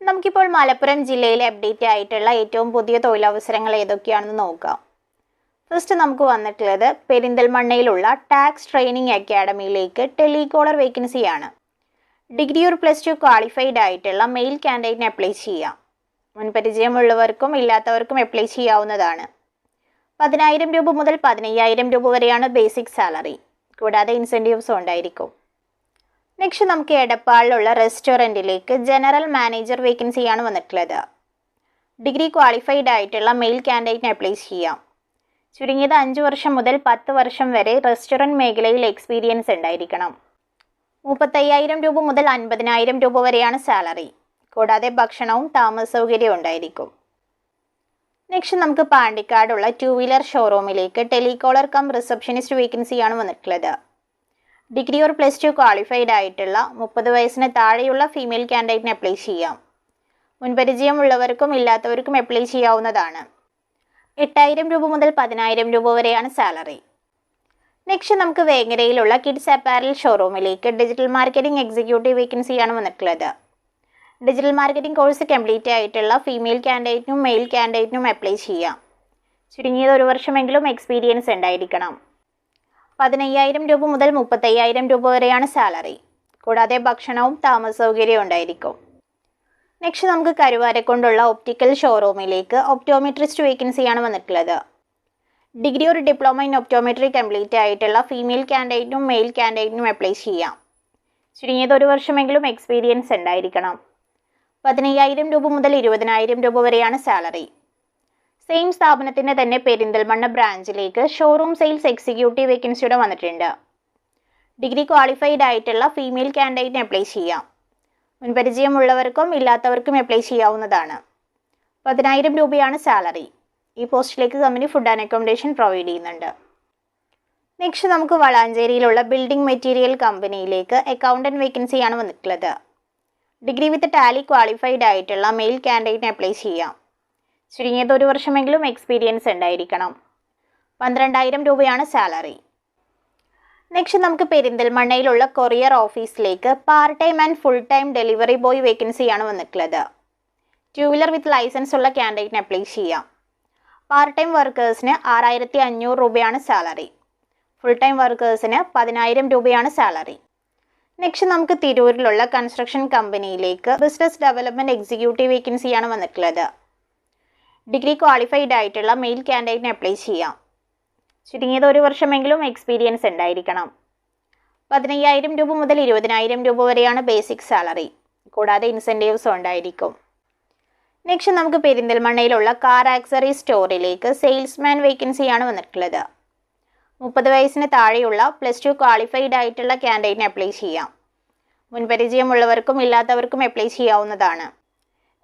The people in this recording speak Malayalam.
നമുക്കിപ്പോൾ മലപ്പുറം ജില്ലയിൽ അപ്ഡേറ്റ് ആയിട്ടുള്ള ഏറ്റവും പുതിയ തൊഴിലവസരങ്ങൾ ഏതൊക്കെയാണെന്ന് നോക്കാം. ഫസ്റ്റ് നമുക്ക് വന്നിട്ടുള്ളത് പെരിന്തൽമണ്ണയിലുള്ള ടാക്സ് ട്രെയിനിങ് അക്കാഡമിയിലേക്ക് ടെലികോളർ വേക്കൻസിയാണ് ഡിഗ്രി ഒരു പ്ലസ് ടു ക്വാളിഫൈഡ് ആയിട്ടുള്ള മെയിൽ കാൻഡിഡേറ്റിന് അപ്ലൈ ചെയ്യാം. മുൻപരിചയമുള്ളവർക്കും ഇല്ലാത്തവർക്കും അപ്ലൈ ചെയ്യാവുന്നതാണ്. പതിനായിരം രൂപ മുതൽ പതിനയ്യായിരം രൂപ വരെയാണ് ബേസിക് സാലറി കൂടാതെ ഇൻസെന്റീവ്സും ഉണ്ടായിരിക്കും. നെക്സ്റ്റ് നമുക്ക് എടപ്പാളിലുള്ള റെസ്റ്റോറന്റിലേക്ക് ജനറൽ മാനേജർ വേക്കൻസിയാണ് വന്നിട്ടുള്ളത്. ഡിഗ്രി ക്വാളിഫൈഡ് ആയിട്ടുള്ള മെയിൽ കാൻഡിഡേറ്റിന് അപ്ലൈ ചെയ്യാം. ചുരുങ്ങിയത് അഞ്ച് വർഷം മുതൽ പത്ത് വർഷം വരെ റെസ്റ്റോറന്റ് മേഖലയിൽ എക്സ്പീരിയൻസ് ഉണ്ടായിരിക്കണം. മുപ്പത്തയ്യായിരം രൂപ മുതൽ അൻപതിനായിരം രൂപ വരെയാണ് സാലറി കൂടാതെ ഭക്ഷണവും താമസ സൗകര്യവും ഉണ്ടായിരിക്കും. നെക്സ്റ്റ് നമുക്ക് പാണ്ടിക്കാടുള്ള ടു വീലർ ഷോറൂമിലേക്ക് ടെലികോളർ കം റിസപ്ഷനിസ്റ്റ് വേക്കൻസിയാണ് വന്നിട്ടുള്ളത്. Degree or plus two qualified ആയിട്ടുള്ള മുപ്പത് വയസ്സിന് താഴെയുള്ള ഫീമെയിൽ കാൻഡിഡേറ്റിന് അപ്ലൈ ചെയ്യാം. മുൻപരിചയമുള്ളവർക്കും ഇല്ലാത്തവർക്കും അപ്ലൈ ചെയ്യാവുന്നതാണ്. എട്ടായിരം രൂപ മുതൽ പതിനായിരം രൂപ വരെയാണ് സാലറി നെക്സ്റ്റ് നമുക്ക് വേങ്ങരയിലുള്ള കിഡ്സ് അപ്പാരൽ ഷോറൂമിലേക്ക് ഡിജിറ്റൽ മാർക്കറ്റിംഗ് എക്സിക്യൂട്ടീവ് വേക്കൻസിയാണ് വന്നിട്ടുള്ളത്. ഡിജിറ്റൽ മാർക്കറ്റിംഗ് കോഴ്സ് കംപ്ലീറ്റ് ആയിട്ടുള്ള ഫീമെയിൽ കാൻഡിഡേറ്റിനും മെയിൽ കാൻഡിഡേറ്റിനും അപ്ലൈ ചെയ്യാം. ചുരുങ്ങിയത് ഒരു വർഷമെങ്കിലും എക്സ്പീരിയൻസ് ഉണ്ടായിരിക്കണം. പതിനയ്യായിരം രൂപ മുതൽ മുപ്പത്തയ്യായിരം രൂപ വരെയാണ് സാലറി. കൂടാതെ ഭക്ഷണവും താമസ സൗകര്യവും ഉണ്ടായിരിക്കും. നെക്സ്റ്റ് നമുക്ക് കരുവാരക്കൊണ്ടുള്ള ഒപ്റ്റിക്കൽ ഷോറൂമിലേക്ക് ഒപ്റ്റോമെട്രിസ്റ്റ് വേക്കൻസിയാണ് വന്നിട്ടുള്ളത്. ഡിഗ്രി ഒരു ഡിപ്ലോമ ഇൻ ഒപ്റ്റോമെട്രി കംപ്ലീറ്റ് ആയിട്ടുള്ള ഫീമെയിൽ കാൻഡിഡേറ്റിനും മെയിൽ കാൻഡിഡേറ്റിനും അപ്ലൈ ചെയ്യാം. ചുരുങ്ങിയത് ഒരു വർഷമെങ്കിലും എക്സ്പീരിയൻസ് ഉണ്ടായിരിക്കണം. പതിനയ്യായിരം രൂപ മുതൽ ഇരുപതിനായിരം രൂപ വരെയാണ് സാലറി. സെയിം സ്ഥാപനത്തിന്റെ തന്നെ പെരിന്തൽമണ്ണ ബ്രാഞ്ചിലേക്ക് ഷോറൂം സെയിൽസ് എക്സിക്യൂട്ടീവ് വേക്കൻസിയുടെ വന്നിട്ടുണ്ട്. ഡിഗ്രി ക്വാളിഫൈഡ് ആയിട്ടുള്ള ഫീമെയിൽ കാൻഡിഡേറ്റിന് അപ്ലൈ ചെയ്യാം. മുൻപരിചയമുള്ളവർക്കും ഇല്ലാത്തവർക്കും അപ്ലൈ ചെയ്യാവുന്നതാണ്. പതിനായിരം രൂപയാണ് സാലറി ഈ പോസ്റ്റിലേക്ക് company food and accommodation provide ചെയ്യുന്നുണ്ട്. നെക്സ്റ്റ് നമുക്ക് വളാഞ്ചേരിയിലുള്ള ബിൽഡിംഗ് മെറ്റീരിയൽ കമ്പനിയിലേക്ക് അക്കൗണ്ടന്റ് വേക്കൻസിയാണ് വന്നിട്ടുള്ളത്. ഡിഗ്രി വിത്ത് ടാലി ക്വാളിഫൈഡ് ആയിട്ടുള്ള മെയിൽ കാൻഡിഡേറ്റിന് അപ്ലൈ ചെയ്യാം. ചുരുങ്ങിയത് ഒരു വർഷമെങ്കിലും എക്സ്പീരിയൻസ് ഉണ്ടായിരിക്കണം. പന്ത്രണ്ടായിരം രൂപയാണ് സാലറി നെക്സ്റ്റ് നമുക്ക് പെരിന്തൽമണ്ണയിലുള്ള കൊറിയർ ഓഫീസിലേക്ക് part time and full time delivery boy വേക്കൻസിയാണ് വന്നിട്ടുള്ളത്. ടു വീലർ വിത്ത് ലൈസൻസ് ഉള്ള ക്യാൻഡിഡേറ്റിന് അപ്ലൈ ചെയ്യാം. പാർട്ട് ടൈം വർക്കേഴ്സിന് ആറായിരത്തി അഞ്ഞൂറ് രൂപയാണ് സാലറി ഫുൾ ടൈം വർക്കേഴ്സിന് പതിനായിരം രൂപയാണ് സാലറി നെക്സ്റ്റ് നമുക്ക് തിരൂരിലുള്ള കൺസ്ട്രക്ഷൻ കമ്പനിയിലേക്ക് ബിസിനസ് ഡെവലപ്മെന്റ് എക്സിക്യൂട്ടീവ് വേക്കൻസിയാണ് വന്നിട്ടുള്ളത്. ഡിഗ്രി ക്വാളിഫൈഡ് ആയിട്ടുള്ള മെയിൽ കാൻഡിഡേറ്റിന് അപ്ലൈ ചെയ്യാം. ചുരുങ്ങിയത് ഒരു വർഷമെങ്കിലും എക്സ്പീരിയൻസ് ഉണ്ടായിരിക്കണം. പതിനയ്യായിരം രൂപ മുതൽ ഇരുപതിനായിരം രൂപ വരെയാണ് ബേസിക് സാലറി കൂടാതെ ഇൻസെന്റീവ്സും ഉണ്ടായിരിക്കും. നെക്സ്റ്റ് നമുക്ക് പെരിന്തൽമണ്ണയിലുള്ള കാർ ആക്സറി സ്റ്റോറിലേക്ക് സെയിൽസ്മാൻ വേക്കൻസിയാണ് വന്നിട്ടുള്ളത്. മുപ്പത് വയസ്സിന് താഴെയുള്ള പ്ലസ് ടു ക്വാളിഫൈഡ് ആയിട്ടുള്ള ക്യാൻഡിഡേറ്റിന് അപ്ലൈ ചെയ്യാം. മുൻപരിചയമുള്ളവർക്കും ഇല്ലാത്തവർക്കും അപ്ലൈ ചെയ്യാവുന്നതാണ്.